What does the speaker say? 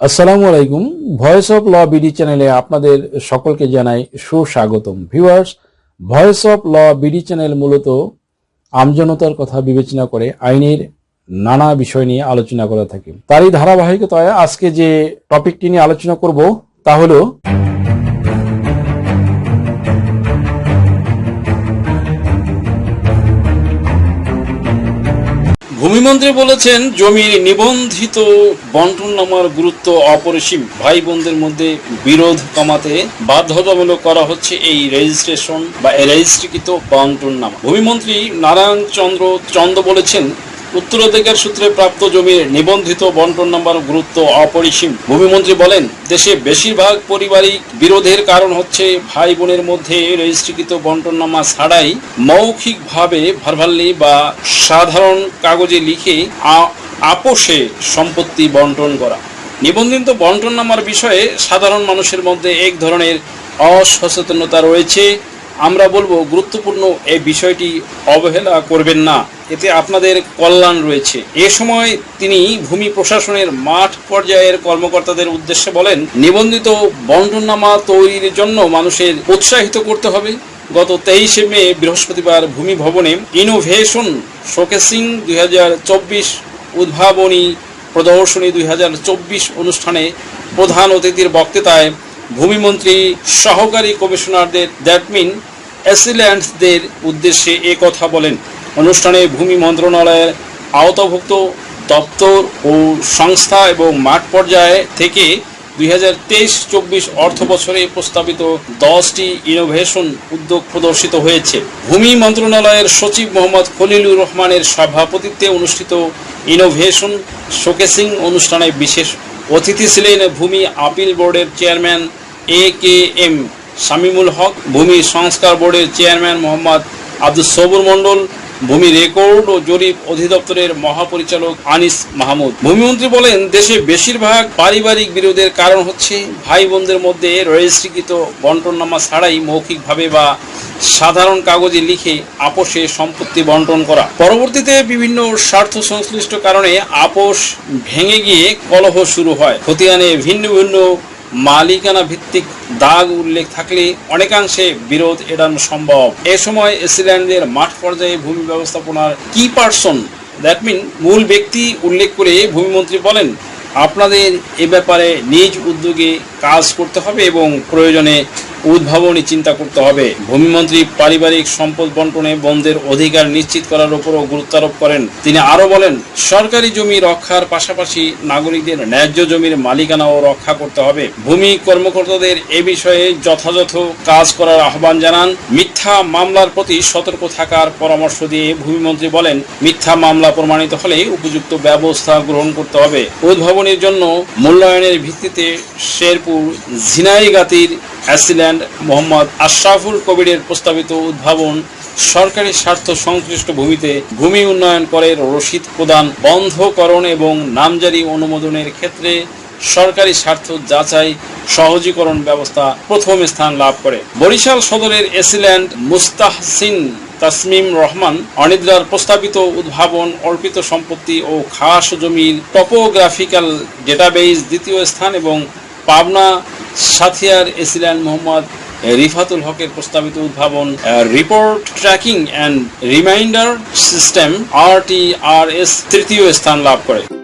আসসালামু আলাইকুম। Voice of law BD চ্যানেলে আপনাদের সকলকে জানাই সুস্বাগতম। Viewers voice of law BD channel মূলত আমজনতার কথা বিবেচনা করে আইনের নানা বিষয় নিয়ে আলোচনা করে থাকে। তারই ধারাবাহিকতায় আজকে যে টপিকটি নিয়ে আলোচনা করব তা হলো ভূমিমন্ত্রী বলেছেন, জমি নিবন্ধিত বন্টন নামার গুরুত্ব অপরিসীম। ভাই বোনদের মধ্যে বিরোধ কমাতে বাধ্যতামূলক করা হচ্ছে এই রেজিস্ট্রেশন বা রেজিস্ট্রিকৃত বন্টন নামা। ভূমিমন্ত্রী নারায়ণ চন্দ্র চন্দ বলেছেন উত্তরাধিকার সূত্রে প্রাপ্ত জমির নিবন্ধিত বন্টন নাম্বার গুরুত্ব অপরিসীম। ভূমিমন্ত্রী বলেন, দেশে বেশিরভাগ পারিবারিক বিরোধের কারণ হচ্ছে ভাই বোনের মধ্যে রেজিস্ট্রিকৃত বন্টন নামা ছাড়াই মৌখিকভাবে ভারভাল্লি বা সাধারণ কাগজে লিখে আপোষে সম্পত্তি বন্টন করা। নিবন্ধিত বন্টন নামার বিষয়ে সাধারণ মানুষের মধ্যে এক ধরনের অসচেতনতা রয়েছে। আমরা বলব, গুরুত্বপূর্ণ এই বিষয়টি অবহেলা করবেন না। এতে আপনাদের কল্যাণ রয়েছে। এ সময় তিনি ভূমি প্রশাসনের মাঠ পর্যায়ের কর্মকর্তাদের উদ্দেশ্যে বলেন, নিবন্ধিত বন্টননামা তৈরির জন্য মানুষের উৎসাহিত করতে হবে। গত তেইশে মে বৃহস্পতিবার ভূমি ভবনে ইনোভেশন শোকেসিং দুই হাজার চব্বিশ, উদ্ভাবনী প্রদর্শনী দুই হাজার চব্বিশ অনুষ্ঠানে প্রধান অতিথির বক্তৃতায় ভূমিমন্ত্রী সহকারী কমিশনারদের দ্যাট মিন অ্যাসিল্যান্ডসদের উদ্দেশ্যে কথা বলেন। অনুষ্ঠানে ভূমি মন্ত্রণালয়ের আওতাভুক্ত দপ্তর ও সংস্থা এবং মাঠ পর্যায়ে থেকে দুই হাজার তেইশ চব্বিশ অর্থ বছরে প্রস্তাবিত দশটি ইনোভেশন উদ্যোগ প্রদর্শিত হয়েছে। ভূমি মন্ত্রণালয়ের সচিব মোহাম্মদ খলিলুর রহমানের সভাপতিত্বে অনুষ্ঠিত ইনোভেশন শোকেসিং অনুষ্ঠানে বিশেষ অতিথি ছিলেন ভূমি আপিল বোর্ডের চেয়ারম্যান এ কে এম শামিমুল হক, ভূমি সংস্কার বোর্ডের চেয়ারম্যান মোহাম্মদ আব্দুল সবুর মণ্ডল ভূমি রেকর্ড ও জরিপ অধিদপ্তরের মহাপরিচালক আনিস মাহমুদ। ভূমিমন্ত্রী বলেন, দেশে বেশিরভাগ পারিবারিক বিরোধের কারণ হচ্ছে ভাই বোনদের মধ্যে রেজিস্ট্রিকৃত বন্টননামা ছাড়াই মৌখিকভাবে বা সাধারণ কাগজে লিখে আপোষে সম্পত্তি বন্টন করা। পরবর্তীতে বিভিন্ন স্বার্থ সংশ্লিষ্ট কারণে আপোষ ভেঙে গিয়ে কলহ শুরু হয়। খতিয়ানে ভিন্ন ভিন্ন মালিকানা ভিত্তিক দাগ উল্লেখ থাকলে অনেকাংশে বিরোধ এড়ানো সম্ভব। এ সময় এসিল্যান্ডের মাঠ পর্যায়ে ভূমি ব্যবস্থাপনার কি পার্সন? দ্যাট মিন মূল ব্যক্তি উল্লেখ করে ভূমিমন্ত্রী বলেন, আপনাদের এ ব্যাপারে নিজ উদ্যোগে কাজ করতে হবে এবং প্রয়োজনে উদ্ভাবনী চিন্তা করতে হবে। ভূমিমন্ত্রী পারিবারিক সম্পদ বন্টনে বন্ধের অধিকার নিশ্চিত করার উপরও গুরুত্ব আরোপ করেন। তিনি আরও বলেন, সরকারি জমি রক্ষার পাশাপাশি নাগরিকদের ন্যায্য জমির মালিকানাও রক্ষা করতে হবে। ভূমি কর্মকর্তাদের এ বিষয়ে যথাযথ কাজ করার আহ্বান জানান। মিথ্যা মামলার প্রতি সতর্ক থাকার পরামর্শ দিয়ে ভূমিমন্ত্রী বলেন, মিথ্যা মামলা প্রমাণিত হলে উপযুক্ত ব্যবস্থা গ্রহণ করতে হবে। উদ্ভাবনের জন্য মূল্যায়নের ভিত্তিতে শেরপুর ঝিনাইগাতির অ্যাসিল্যান্ড মোহাম্মদ আশরাফুল কবিরের প্রস্তাবিত উদ্ভাবন সরকারি স্বার্থ সংশ্লিষ্ট ভূমিতে ভূমি উন্নয়ন করের রসিদ প্রদান বন্ধকরণ এবং নামজারি অনুমোদনের ক্ষেত্রে সরকারি স্বার্থ যাচাই সহজীকরণ ব্যবস্থা প্রথম স্থান লাভ করে। বরিশাল সদরের এসিল্যান্ড মুস্তাহসিন তাসমিম রহমান অনিদ্রার প্রস্তাবিত উদ্ভাবন, অর্পিত সম্পত্তি ও খাস জমির টপোগ্রাফিক্যাল ডেটাবেইস দ্বিতীয় স্থান এবং পাবনা সাথিয়ার এসিলান মোহাম্মদ রিফাতুল হকের প্রস্তাবিত উদ্ভাবন report tracking and reminder system আর তৃতীয় স্থান লাভ করে।